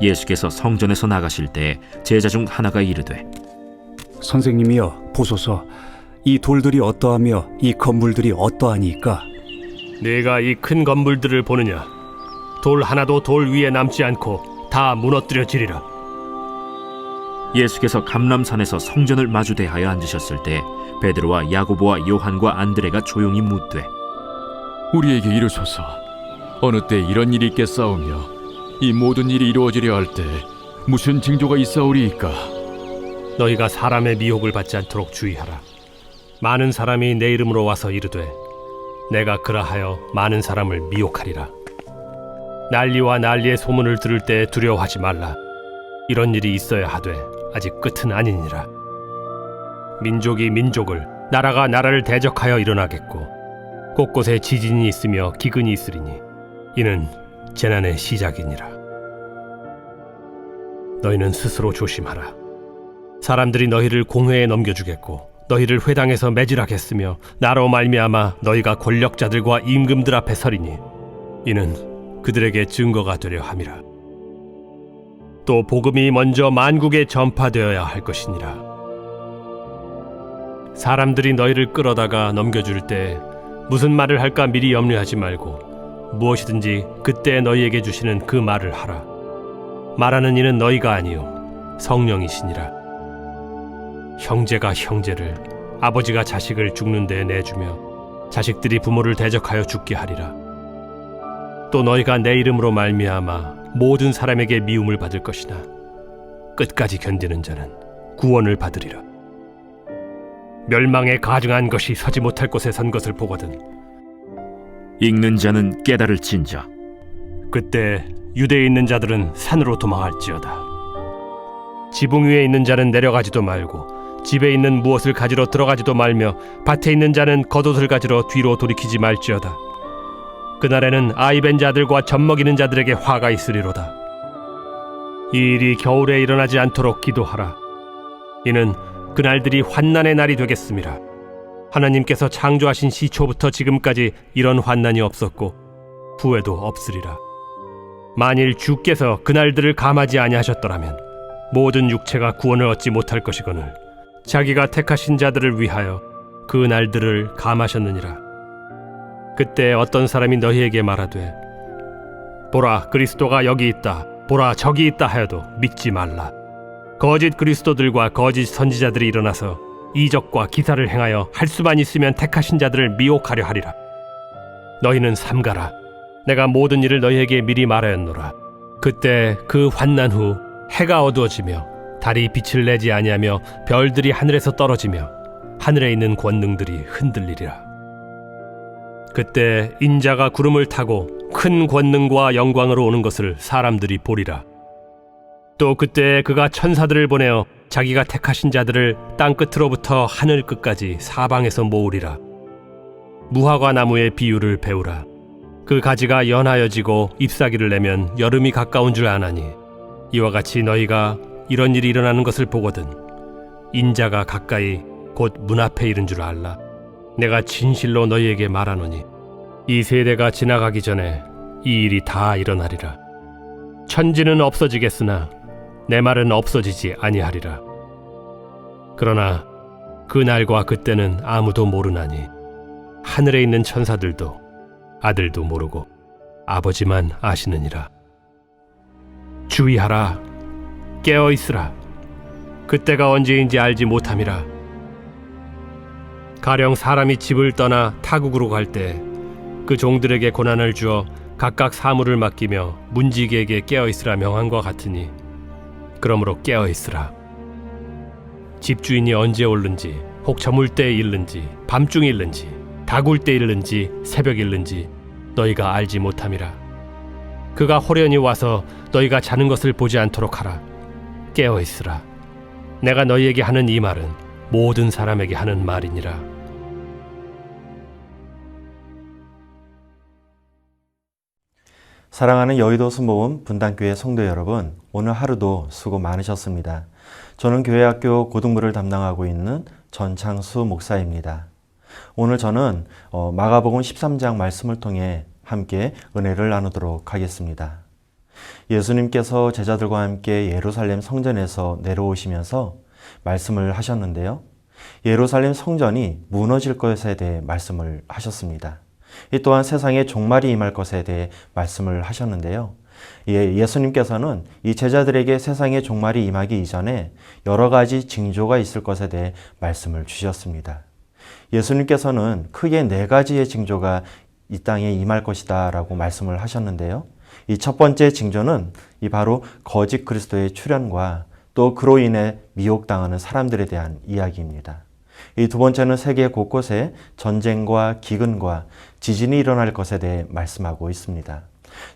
예수께서 성전에서 나가실 때 제자 중 하나가 이르되 선생님이여 보소서 이 돌들이 어떠하며 이 건물들이 어떠하니까 네가 이 큰 건물들을 보느냐? 돌 하나도 돌 위에 남지 않고 다 무너뜨려지리라. 예수께서 감람산에서 성전을 마주 대하여 앉으셨을 때 베드로와 야고보와 요한과 안드레가 조용히 묻되 우리에게 이르소서 어느 때 이런 일이 있겠사오며 이 모든 일이 이루어지려 할 때 무슨 징조가 있사오리이까 너희가 사람의 미혹을 받지 않도록 주의하라. 많은 사람이 내 이름으로 와서 이르되 내가 그라하여 많은 사람을 미혹하리라. 난리와 난리의 소문을 들을 때 두려워하지 말라. 이런 일이 있어야 하되 아직 끝은 아니니라. 민족이 민족을 나라가 나라를 대적하여 일어나겠고 곳곳에 지진이 있으며 기근이 있으리니 이는 재난의 시작이니라. 너희는 스스로 조심하라. 사람들이 너희를 공회에 넘겨주겠고 너희를 회당에서 매질하겠으며 나로 말미암아 너희가 권력자들과 임금들 앞에 서리니 이는 그들에게 증거가 되려 함이라. 또 복음이 먼저 만국에 전파되어야 할 것이니라. 사람들이 너희를 끌어다가 넘겨줄 때 무슨 말을 할까 미리 염려하지 말고 무엇이든지 그때 너희에게 주시는 그 말을 하라. 말하는 이는 너희가 아니요 성령이시니라. 형제가 형제를 아버지가 자식을 죽는 데 내주며 자식들이 부모를 대적하여 죽게 하리라. 또 너희가 내 이름으로 말미암아 모든 사람에게 미움을 받을 것이나 끝까지 견디는 자는 구원을 받으리라. 멸망에 가증한 것이 서지 못할 곳에 선 것을 보거든 읽는 자는 깨달을진저 그때 유대에 있는 자들은 산으로 도망할지어다. 지붕 위에 있는 자는 내려가지도 말고 집에 있는 무엇을 가지러 들어가지도 말며 밭에 있는 자는 겉옷을 가지러 뒤로 돌이키지 말지어다. 그날에는 아이벤 자들과 젖먹이는 자들에게 화가 있으리로다. 이 일이 겨울에 일어나지 않도록 기도하라. 이는 그날들이 환난의 날이 되겠습니다. 하나님께서 창조하신 시초부터 지금까지 이런 환난이 없었고 후에도 없으리라. 만일 주께서 그날들을 감하지 아니하셨더라면 모든 육체가 구원을 얻지 못할 것이거늘 자기가 택하신 자들을 위하여 그 날들을 감하셨느니라. 그때 어떤 사람이 너희에게 말하되 보라 그리스도가 여기 있다 보라 저기 있다 하여도 믿지 말라. 거짓 그리스도들과 거짓 선지자들이 일어나서 이적과 기사를 행하여 할 수만 있으면 택하신 자들을 미혹하려 하리라. 너희는 삼가라. 내가 모든 일을 너희에게 미리 말하였노라. 그때 그 환난 후 해가 어두워지며 달이 빛을 내지 아니하며 별들이 하늘에서 떨어지며 하늘에 있는 권능들이 흔들리리라. 그때 인자가 구름을 타고 큰 권능과 영광으로 오는 것을 사람들이 보리라. 또 그때 그가 천사들을 보내어 자기가 택하신 자들을 땅 끝으로부터 하늘 끝까지 사방에서 모으리라. 무화과 나무의 비유를 배우라. 그 가지가 연하여지고 잎사귀를 내면 여름이 가까운 줄 아나니 이와 같이 너희가 이런 일이 일어나는 것을 보거든 인자가 가까이 곧 문 앞에 이른 줄 알라. 내가 진실로 너희에게 말하노니 이 세대가 지나가기 전에 이 일이 다 일어나리라. 천지는 없어지겠으나 내 말은 없어지지 아니하리라. 그러나 그 날과 그때는 아무도 모르나니 하늘에 있는 천사들도 아들도 모르고 아버지만 아시느니라. 주의하라. 깨어 있으라. 그때가 언제인지 알지 못함이라. 가령 사람이 집을 떠나 타국으로 갈 때 그 종들에게 고난을 주어 각각 사물을 맡기며 문지기에게 깨어 있으라 명한과 같으니 그러므로 깨어 있으라. 집주인이 언제 올는지 혹 저물 때에 일는지 밤중에 일는지 다굴 때 일는지 새벽 일는지 너희가 알지 못함이라. 그가 호련히 와서 너희가 자는 것을 보지 않도록 하라. 깨어 있으라. 내가 너희에게 하는 이 말은 모든 사람에게 하는 말이니라. 사랑하는 여의도 순복음 분당교회 성도 여러분, 오늘 하루도 수고 많으셨습니다. 저는 교회학교 고등부를 담당하고 있는 전창수 목사입니다. 오늘 저는 어, 마가복음 13장 말씀을 통해 함께 은혜를 나누도록 하겠습니다. 예수님께서 제자들과 함께 예루살렘 성전에서 내려오시면서 말씀을 하셨는데요. 예루살렘 성전이 무너질 것에 대해 말씀을 하셨습니다. 이 또한 세상에 종말이 임할 것에 대해 말씀을 하셨는데요. 예, 예수님께서는 이 제자들에게 세상의 종말이 임하기 이전에 여러 가지 징조가 있을 것에 대해 말씀을 주셨습니다. 예수님께서는 크게 네 가지의 징조가 이 땅에 임할 것이다 라고 말씀을 하셨는데요. 이 첫 번째 징조는 이 바로 거짓 그리스도의 출현과 또 그로 인해 미혹당하는 사람들에 대한 이야기입니다. 이 두 번째는 세계 곳곳에 전쟁과 기근과 지진이 일어날 것에 대해 말씀하고 있습니다.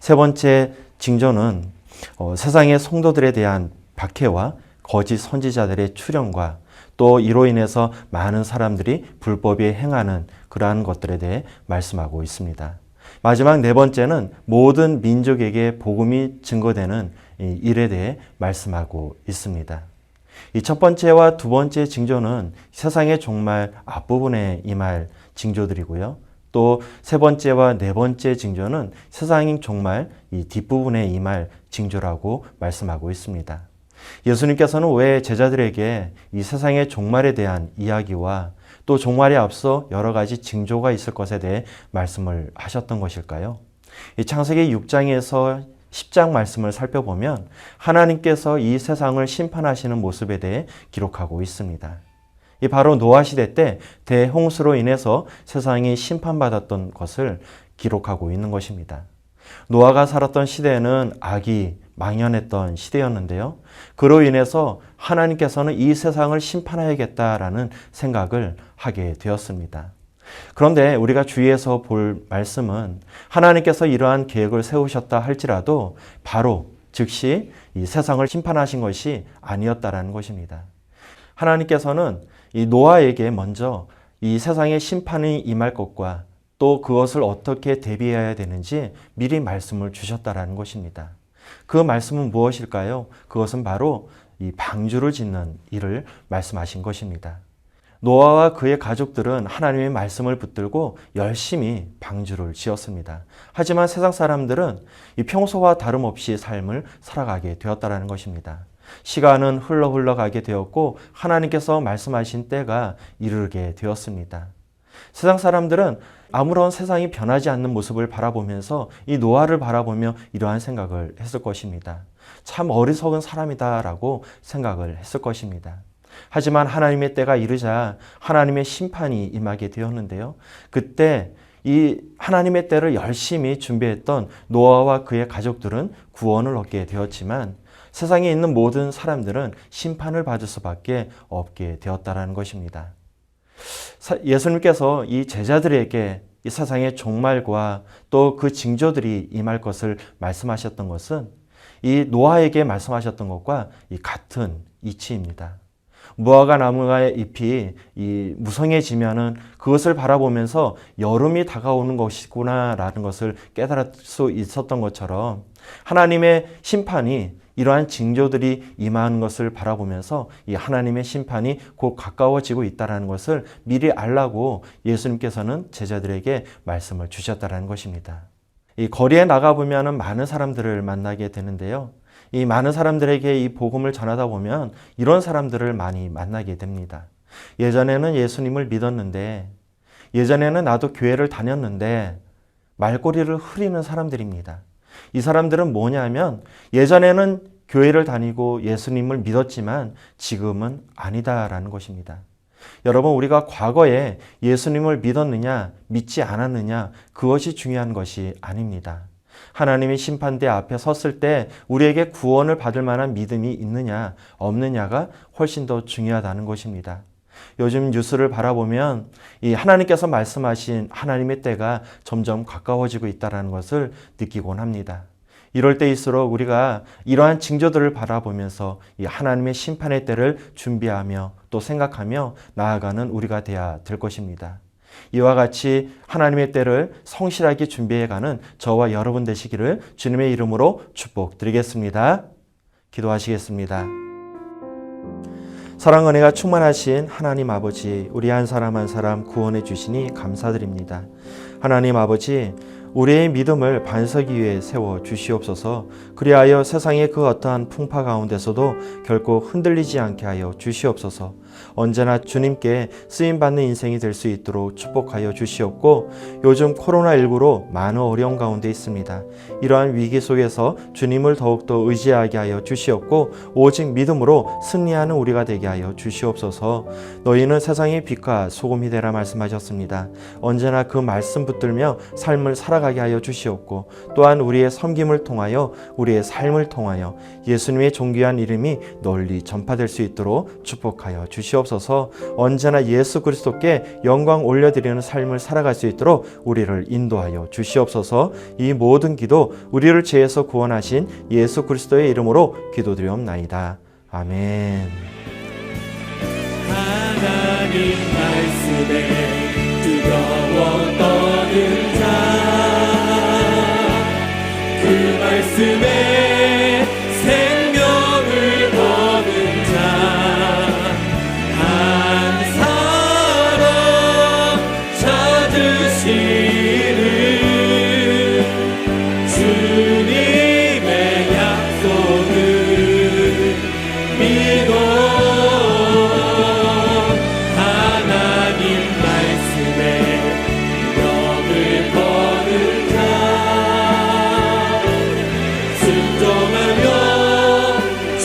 세 번째 징조는 어, 세상의 성도들에 대한 박해와 거짓 선지자들의 출현과 또 이로 인해서 많은 사람들이 불법에 행하는 그러한 것들에 대해 말씀하고 있습니다. 마지막 네 번째는 모든 민족에게 복음이 증거되는 이 일에 대해 말씀하고 있습니다. 이 첫 번째와 두 번째 징조는 세상의 종말 앞부분에 임할 징조들이고요. 또 세 번째와 네 번째 징조는 세상의 종말 이 뒷부분에 임할 징조라고 말씀하고 있습니다. 예수님께서는 왜 제자들에게 이 세상의 종말에 대한 이야기와 또 종말에 앞서 여러 가지 징조가 있을 것에 대해 말씀을 하셨던 것일까요? 이 창세기 6장에서 10장 말씀을 살펴보면 하나님께서 이 세상을 심판하시는 모습에 대해 기록하고 있습니다. 이 바로 노아 시대 때 대홍수로 인해서 세상이 심판받았던 것을 기록하고 있는 것입니다. 노아가 살았던 시대에는 악이 망연했던 시대였는데요. 그로 인해서 하나님께서는 이 세상을 심판하야겠다라는 생각을 하게 되었습니다. 그런데 우리가 주위에서 볼 말씀은 하나님께서 이러한 계획을 세우셨다 할지라도 바로 즉시 이 세상을 심판하신 것이 아니었다라는 것입니다. 하나님께서는 이 노아에게 먼저 이 세상의 심판이 임할 것과 또 그것을 어떻게 대비해야 되는지 미리 말씀을 주셨다라는 것입니다. 그 말씀은 무엇일까요? 그것은 바로 이 방주를 짓는 일을 말씀하신 것입니다. 노아와 그의 가족들은 하나님의 말씀을 붙들고 열심히 방주를 지었습니다. 하지만 세상 사람들은 이 평소와 다름없이 삶을 살아가게 되었다라는 것입니다. 시간은 흘러 흘러가게 되었고 하나님께서 말씀하신 때가 이르게 되었습니다. 세상 사람들은 아무런 세상이 변하지 않는 모습을 바라보면서 이 노아를 바라보며 이러한 생각을 했을 것입니다. 참 어리석은 사람이다라고 생각을 했을 것입니다. 하지만 하나님의 때가 이르자 하나님의 심판이 임하게 되었는데요. 그때 이 하나님의 때를 열심히 준비했던 노아와 그의 가족들은 구원을 얻게 되었지만 세상에 있는 모든 사람들은 심판을 받을 수밖에 없게 되었다라는 것입니다. 예수님께서 이 제자들에게 이 세상의 종말과 또 그 징조들이 임할 것을 말씀하셨던 것은 이 노아에게 말씀하셨던 것과 이 같은 이치입니다. 무화과 나무의 잎이 이 무성해지면은 그것을 바라보면서 여름이 다가오는 것이구나라는 것을 깨달을 수 있었던 것처럼 하나님의 심판이 이러한 징조들이 임하는 것을 바라보면서 이 하나님의 심판이 곧 가까워지고 있다는 것을 미리 알라고 예수님께서는 제자들에게 말씀을 주셨다는 것입니다. 이 거리에 나가 보면 많은 사람들을 만나게 되는데요. 이 많은 사람들에게 이 복음을 전하다 보면 이런 사람들을 많이 만나게 됩니다. 예전에는 예수님을 믿었는데, 예전에는 나도 교회를 다녔는데, 말꼬리를 흐리는 사람들입니다. 이 사람들은 뭐냐면 예전에는 교회를 다니고 예수님을 믿었지만 지금은 아니다라는 것입니다. 여러분, 우리가 과거에 예수님을 믿었느냐, 믿지 않았느냐, 그것이 중요한 것이 아닙니다. 하나님의 심판대 앞에 섰을 때 우리에게 구원을 받을 만한 믿음이 있느냐, 없느냐가 훨씬 더 중요하다는 것입니다. 요즘 뉴스를 바라보면 이 하나님께서 말씀하신 하나님의 때가 점점 가까워지고 있다는 것을 느끼곤 합니다. 이럴 때일수록 우리가 이러한 징조들을 바라보면서 이 하나님의 심판의 때를 준비하며 또 생각하며 나아가는 우리가 되어야 될 것입니다. 이와 같이 하나님의 때를 성실하게 준비해가는 저와 여러분 되시기를 주님의 이름으로 축복드리겠습니다. 기도하시겠습니다. 사랑 은혜가 충만하신 하나님 아버지, 우리 한 사람 한 사람 구원해 주시니 감사드립니다. 하나님 아버지, 우리의 믿음을 반석 위에 세워 주시옵소서. 그리하여 세상의 그 어떠한 풍파 가운데서도 결코 흔들리지 않게 하여 주시옵소서. 언제나 주님께 쓰임 받는 인생이 될 수 있도록 축복하여 주시옵고 요즘 코로나19로 많은 어려움 가운데 있습니다. 이러한 위기 속에서 주님을 더욱더 의지하게 하여 주시옵고 오직 믿음으로 승리하는 우리가 되게 하여 주시옵소서. 너희는 세상의 빛과 소금이 되라 말씀하셨습니다. 언제나 그 말씀 붙들며 삶을 살아가게 하여 주시옵고 또한 우리의 섬김을 통하여 우리의 삶을 통하여 예수님의 존귀한 이름이 널리 전파될 수 있도록 축복하여 주시옵소서. 언제나 예수 그리스도께 영광 올려드리는 삶을 살아갈 수 있도록 우리를 인도하여 주시옵소서. 이 모든 기도 우리를 죄에서 구원하신 예수 그리스도의 이름으로 기도드리옵나이다. 아멘. 하나님 말씀에 뜨거워 떠는 자 그 말씀에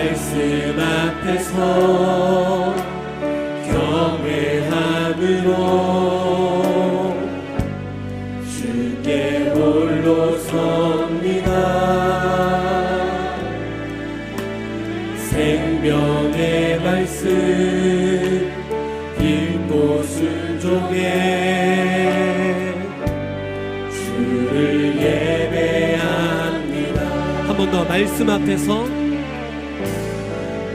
말씀 앞에서 경외함으로 주께 홀로 섭니다. 생명의 말씀 읽고 순종해 주를 예배합니다. 한 번 더 말씀 앞에서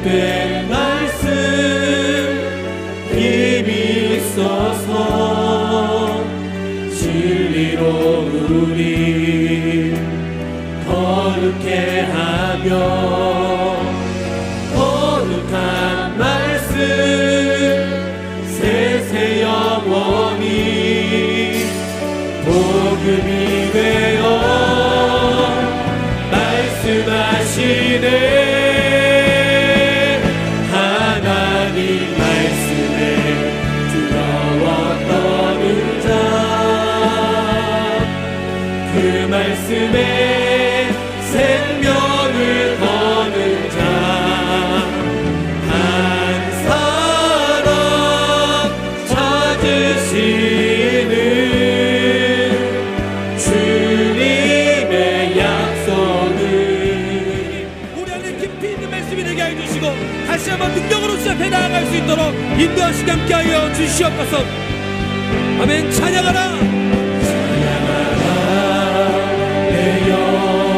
기록된 말씀 힘이 있어서 진리로 우리 거룩해 하며 능력으로서 앞에 나아갈 수 있도록 인도하시게 함께하여 주시옵소서. 아멘. 찬양하라. 찬양하라. 내 영.